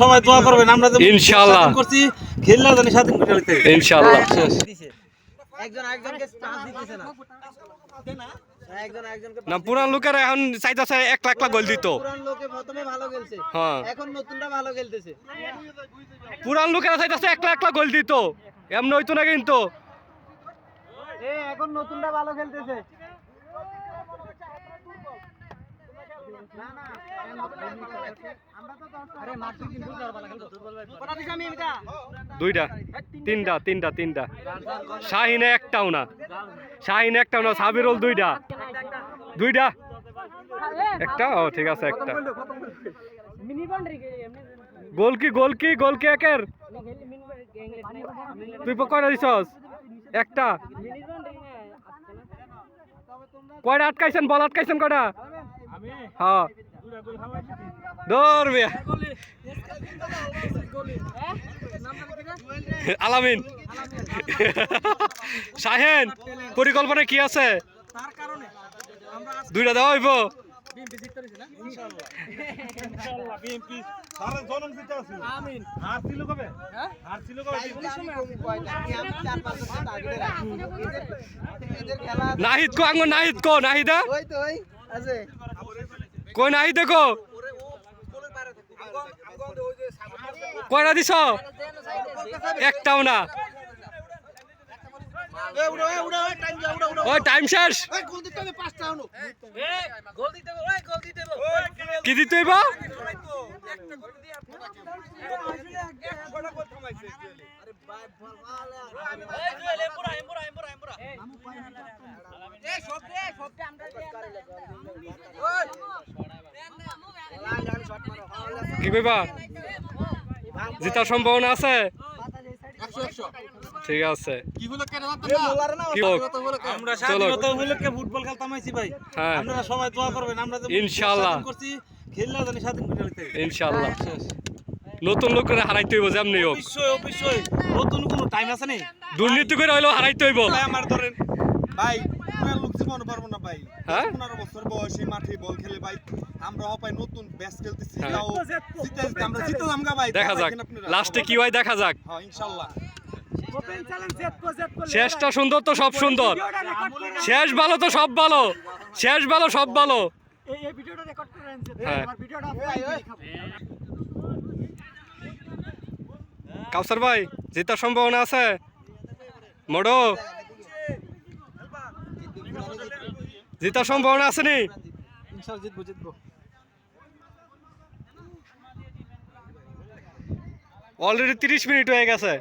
সবাই দোয়া করবেন আমরা যে ইনশাআল্লাহ। করছি খেললে জানি স্বাধীন করে খেলতে ইনশাআল্লাহ। একজন একজনকে চান্স দিতেছে না। না পুরান লোকের এখন চাইতেছে এক লাখ লাখ গোল দিত। পুরান লোকে প্রথমে ভালো খেলছে। হ্যাঁ। এখন নতুনটা ভালো খেলতেছে। পুরান লোকেরা চাইতেছে এক লাখ লাখ গোল দিত। এমন হইতো না কিন্তু। এখন নতুনটা ভালো খেলতেছে না না আরে মারতে কিন্তু ভালো খেলতো কটা দিছি আমি এটা দুইটা তিনটা। তিনটা তিনটা শাহিনে একটাও না শাহিন একটাও না সাবিরুল দুইটা। দুইটা। একটা? ও ঠিক আছে একটা। গোল কি গোল কি গোল কি একের? তুই প- কয়টা দিছস? একটা। কয়টা আটকাইছেন? বল আটকাইছেন কয়টা? হ্যাঁ। দৌড় আলামিন। শাহেন পরিকল্পনা কি আছে? দুইটা দেওয়া হইব। নাহিদ কো আঙ্গ নাহিদ কো, নাহিদা। কই নাহিদ কো কয়টা দিছ? একটাও না। ওই টাইম শেষ। গোল দিতে হবে ওই গোল দিতে হবে। কি দিতে হইব কি কইবা জিতার সম্ভাবনা আছে ঠিক আছে কি হোক আমরা চলো। স্বাধীনতা উপলক্ষে ফুটবল খেলতাম আইছি ভাই হ্যাঁ আপনারা সবাই দোয়া করবেন আমরা যে ইনশাআল্লাহ। স্বাধীন করছি খেললে জানি স্বাধীন করে খেলতে ইনশাআল্লাহ। নতুন লোক করে হারাইতে হইব যেমনি হোক। নতুন কোনো টাইম আছে নি? দুর্নীতি করে হইলেও হারাইতে হইব। ভাই আমার ধরেন ভাই লোক জীবন পারব না ভাই। হ্যাঁ? পনেরো বছর বয়সে মাঠে বল খেলে ভাই আমরা হপাই নতুন ব্যাচ খেলতেছি হ্যাঁ। আমরা জিতে ভাই দেখা যাক। লাস্টে কি হয় দেখা যাক। হ্যাঁ ইনশাআল্লাহ শেষটা সুন্দর তো সব সুন্দর। শেষ ভালো তো সব ভালো। শেষ ভালো সব ভালো। এই এই ভিডিওটা রেকর্ড করে আনছে হ্যাঁ। ভিডিওটা কাউসার ভাই জেতার সম্ভাবনা আছে? মোড়ো? জেতার সম্ভাবনা আছে নি? ইনশাআল্লাহ জিতবো জিতবো। অলরেডি তিরিশ মিনিট হয়ে গেছে।